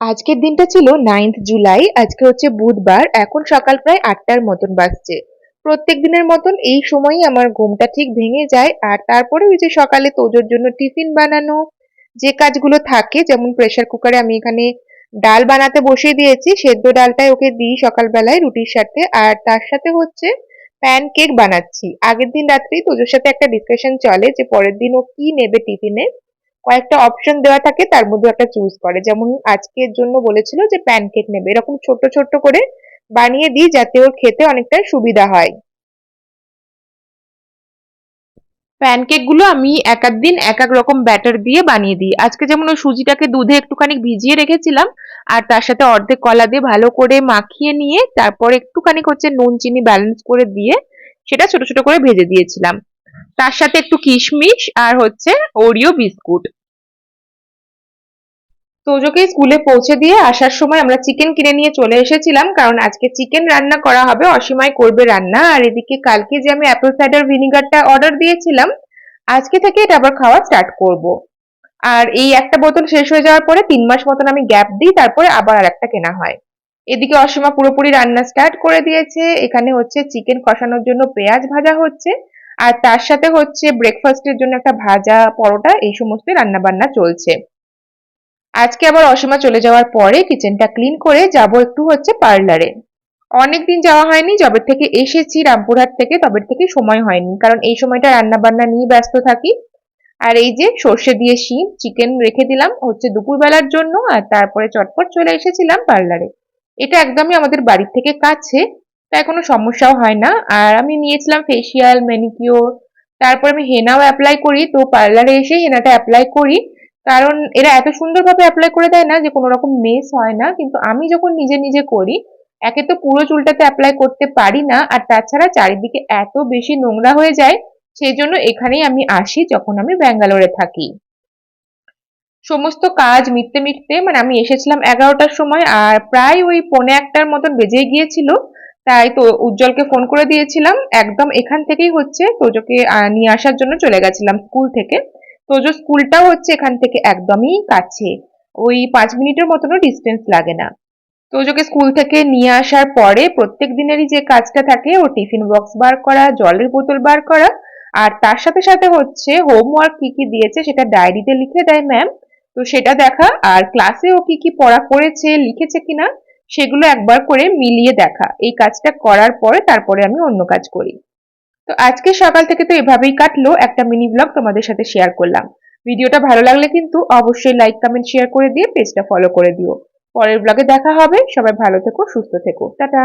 আজকের দিনটা ছিল নাইন্থ জুলাই আজকে হচ্ছে বুধবার, এখন সকাল প্রায় আটটার মতন বাজছে। প্রত্যেক দিনের মতন এই সময়ই আমার ঘুমটা ঠিক ভেঙে যায়, আর তারপরে ওই যে সকালে তোজোর জন্য টিফিন বানানো, যে কাজগুলো থাকে, যেমন প্রেসার কুকারে আমি এখানে ডাল বানাতে বসিয়ে দিয়েছি, সেদ্ধ ডালটাই ওকে দিই সকালবেলায় রুটির সাথে, আর তার সাথে হচ্ছে প্যান কেক বানাচ্ছি। আগের দিন রাত্রেই তোজোর সাথে একটা ডিসকাশন চলে যে পরের দিন ও কি নেবে টিফিনে। কয়েকটা অপশন দেওয়া থাকে, তার মধ্যে একটা চুজ করে। যেমন আজকের জন্য বলেছিল যে প্যানকেক নেবে। এরকম ছোট্ট ছোট্ট করে বানিয়ে দিই যাতে ওর খেতে অনেকটা সুবিধা হয়। প্যানকেকগুলো আমি এক এক দিন এক এক রকম ব্যাটার দিয়ে বানিয়ে দিই। আজকে যেমন ওই সুজিটাকে দুধে একটুখানি ভিজিয়ে রেখেছিলাম, আর তার সাথে অর্ধেক কলা দিয়ে ভালো করে মাখিয়ে নিয়ে তারপর একটুখানি হচ্ছে নুন, চিনি ব্যালেন্স করে দিয়ে সেটা ছোট ছোট করে ভেজে দিয়েছিলাম। তার সাথে একটু কিশমিশ আর হচ্ছে ওরিও বিস্কুট। তোজোকে স্কুলে পৌঁছে দিয়ে আসার সময় আমরা চিকেন কিনে নিয়ে চলে এসেছিলাম, কারণ আজকে চিকেন রান্না করা হবে, অসীমায় করবে রান্না। আর এদিকে কালকে যে আমি অ্যাপেল সাইডার ভিনিগারটা অর্ডার দিয়েছিলাম, আজকে থেকে এটা আবার খাওয়া স্টার্ট করব। আর এই একটা বোতল শেষ হয়ে যাওয়ার পরে তিন মাস মতন আমি গ্যাপ দিই, তারপরে আবার আর একটা কেনা হয়। এদিকে অসীমা পুরোপুরি রান্না স্টার্ট করে দিয়েছে, এখানে হচ্ছে চিকেন কষানোর জন্য পেঁয়াজ ভাজা হচ্ছে। আর তার সাথে হচ্ছে ব্রেকফাস্টের জন্য একটা ভাজা পরোটা, এই সমস্ত রান্না বান্না চলছে। আজকে আবার অসীমা চলে যাওয়ার পরে কিচেনটা ক্লিন করে যাব একটু হচ্ছে পার্লারে অনেকদিন যাওয়া হয়নি যবের থেকে এসেছি রামপুরহাট থেকে তবের থেকে সময় হয়নি, কারণ এই সময়টা রান্না বান্না নিয়ে ব্যস্ত থাকি। আর এই যে সর্ষে দিয়ে শিম চিকেন রেখে দিলাম হচ্ছে দুপুরবেলার জন্য, আর তারপরে চটপট চলে এসেছিলাম পার্লারে এটা একদমই আমাদের বাড়ির থেকে কাছে তাই কোনো সমস্যাও হয় না। আর আমি নিয়েছিলাম ফেসিয়াল ম্যানিকিওর তারপর আমি হেনাও অ্যাপ্লাই করি। তো পার্লারে এসে হেনাটা অ্যাপ্লাই করি। কারণ এরা এত সুন্দরভাবে অ্যাপ্লাই করে দেয় না যে কোনো রকম মেস হয় না। কিন্তু আমি যখন নিজে নিজে করি, একে তো পুরো চুলটাতে অ্যাপ্লাই করতে পারি না। আর তাছাড়া চারিদিকে এত বেশি নোংরা হয়ে যায় সেই জন্য এখানেই আমি আসি যখন আমি ব্যাঙ্গালোরে থাকি। সমস্ত কাজ মিটতে মিটতে মানে আমি এসেছিলাম এগারোটার সময়, আর প্রায় ওই পৌনে একটার মতন বেজে গিয়েছিল। তাই তো উজ্জ্বলকে ফোন করে দিয়েছিলাম। একদম এখান থেকেই হচ্ছে তোজোকে নিয়ে আসার জন্য চলে গেছিলাম স্কুল থেকে। তোজো স্কুলটাও হচ্ছে এখান থেকে একদমই কাছে। ওই পাঁচ মিনিটের মতনও ডিস্টেন্স লাগে না। তোজোকে স্কুল থেকে নিয়ে আসার পরে প্রত্যেক দিনেরই যে কাজটা থাকে, ও টিফিন বক্স বার করা, জলের বোতল বার করা, আর তার সাথে সাথে হচ্ছে হোমওয়ার্ক কি কি দিয়েছে সেটা ডায়েরিতে লিখে দেয় ম্যাম তো সেটা দেখা, আর ক্লাসে ও কি কি পড়া করেছে, লিখেছে কিনা সেগুলো একবার করে মিলিয়ে দেখা। এই কাজটা করার পরে তারপরে আমি অন্য কাজ করি। তো আজকে সকাল থেকে তো এভাবেই কাটলো, একটা মিনি ব্লগ তোমাদের সাথে শেয়ার করলাম। ভিডিওটা ভালো লাগলে কিন্তু অবশ্যই লাইক কমেন্ট শেয়ার করে দিয়ে পেজটা ফলো করে দিও। পরের ব্লগে দেখা হবে। সবাই ভালো থেকো, সুস্থ থেকো। টাটা!